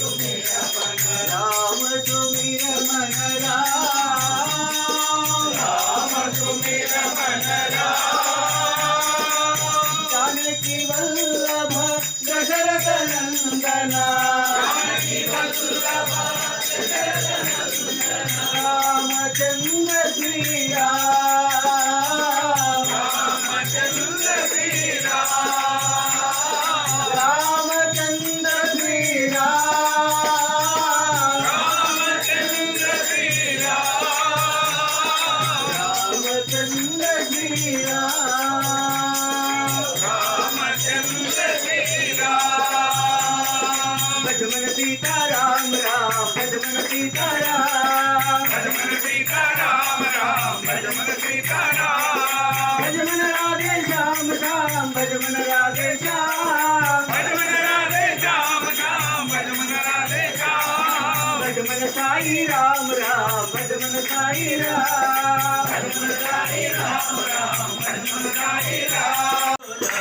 రామ సుమిర మన రామ సుమిర మన జానకి వల్లభ దశరథ నందన Ramachandra Srirama Ramachandra భజమన Sitarama Rama భజమన Sitarama భజమన Sitarama Rama భజమన Sitarama భజమన Radhe Shyama Rama భజమన Radhe Shyama భజమన Radhe Shyama Shyama భజమన Radhe Shyama భజమన Sai Rama Rama భజమన Sai Rama భజమన Sai Rama Rama భజమన Sai Rama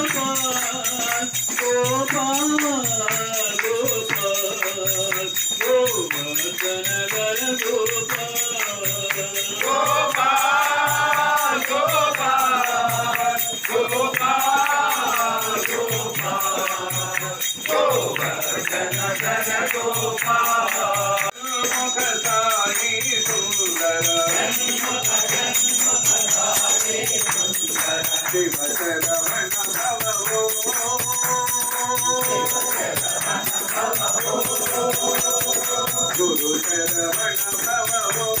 Gopal Guru Saravana Bhava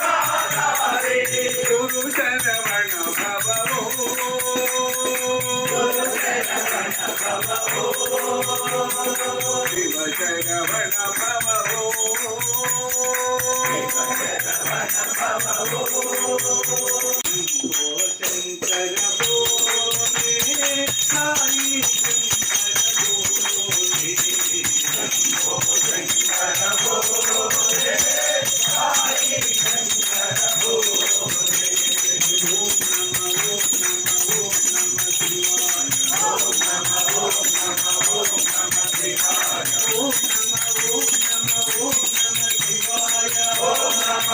Oh,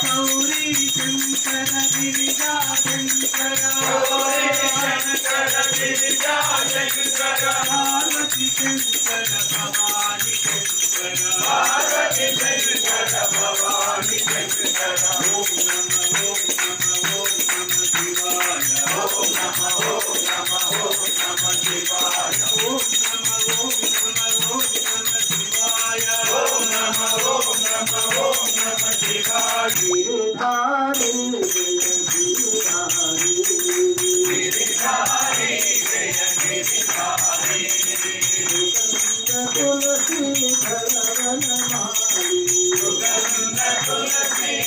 Gauri Shankara ఓం నమ ఓం నమ ఓం నమ శివాయ ఓం నమ ఓం నమ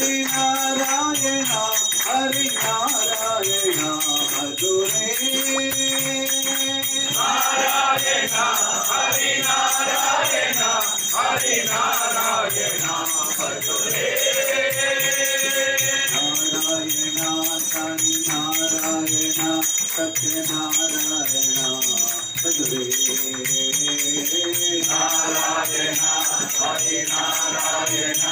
హరి నారాయణ హరి నారాయణ మధురే నారాయణ హరి నారాయణ హరి నారాయణ భజురే నారాయణ హరి నారాయణ సత్యనారాయణ మధురే నారాయణ హరి నారాయణ సత్యనారాయణ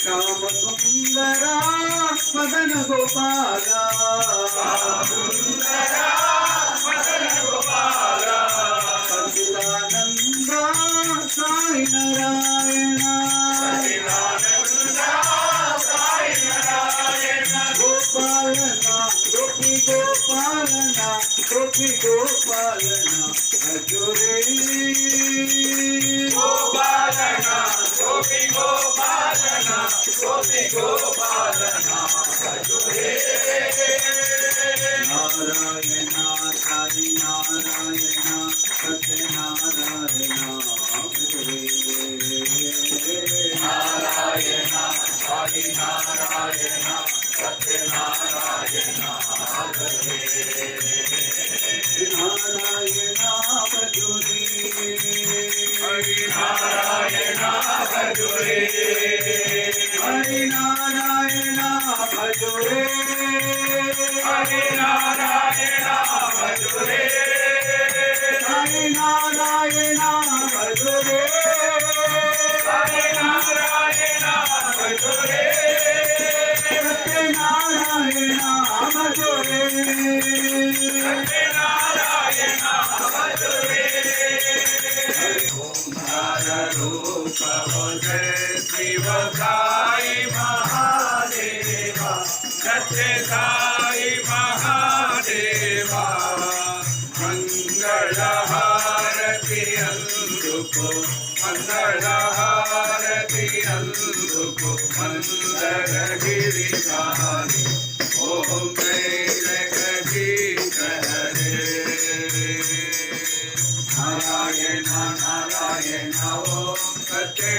శ్యామ సుందరా మదన గోపాలా. గోపి గోపాలన అజురే గోపాలన గోపి గోపాలన గోపి గోపాలన భజురే నారాయణ సాయి నారాయణ సత్యనారాయణ అజురే నారాయణ హరి నారాయణ సత్యనారాయణ నారాయణ భజురే హరి నారాయణ భజురే హరి నారాయణ భజురే హరి నారాయణ శివ సాయి మహాదేవ సత్య సాయి మహాదేవ మంగళ హారతి అందుకో మంగళ హారతి అందుకో మందర గిరిధారి ఓం జయ జగదీశ హరే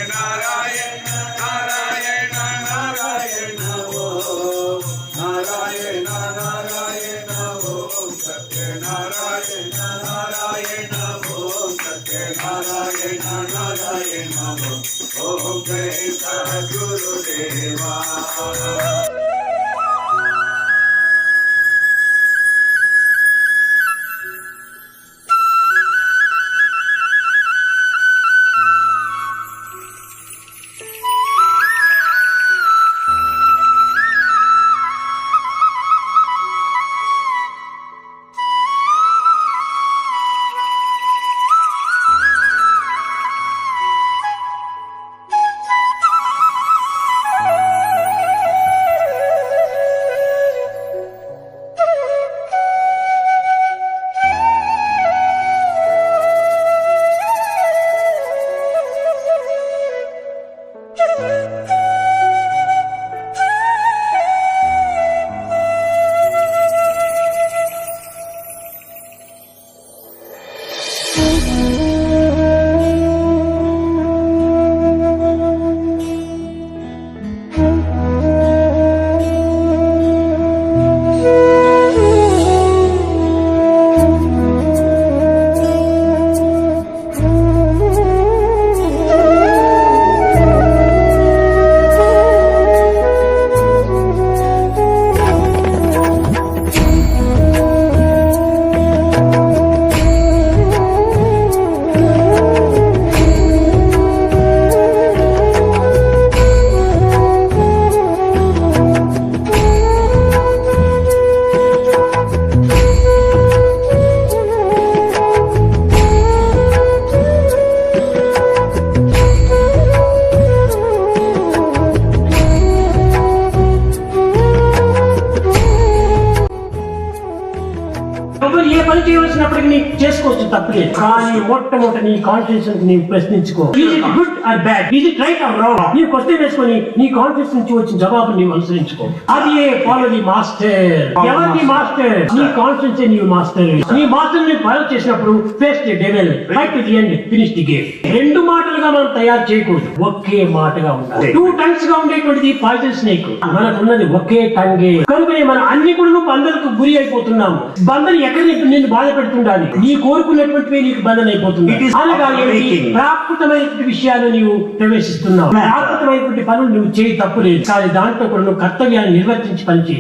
నారాయణ ఓం తప్పలేదు కానీ మొట్టమొదటి నీ కాన్ఫిడెన్స్ నీవు ప్రశ్నించుకో. Is it good or bad is it right or wrong నీ క్వశ్చన్ వేసుకొని నీ కాన్ఫిడెన్స్ నుంచి వచ్చిన జవాబు నీవు అనుసరించుకో. అది ఏ ఫాలో ది మాస్టర్ ఎవరి మాస్టర్ నీ కాన్ఫిడెన్స్ నీవు మాస్టర్ నీ మాస్టర్ని ఫాలో చేసినప్పుడు face the devil fight the end finish the game రెండు మాటలుగా మనం తయారు చేయకూడదు. ఒకే మాటగా ఉండాలి. టూ టంగ్స్గా ఉండేటువంటిది పాయిజన్ స్నేక్ మనకున్నది ఒకే టంగే కనుకనే మనం అన్ని కూడా బంధలకు గురి అయిపోతున్నాము. బంధన ఎక్కడ నీకు నిన్ను బాధ పెడుతుండాలి. నీ కోరుకున్నటువంటివి నీకు బంధన అయిపోతుంది. ప్రాకృతమైనటువంటి విషయాలు నీవు ప్రవేశిస్తున్నావు. ప్రాకృతమైనటువంటి పనులు నువ్వు చేయి తప్పులేదు కానీ దాంట్లో కూడా నువ్వు కర్తవ్యాన్ని నిర్వర్తించి పని చేయి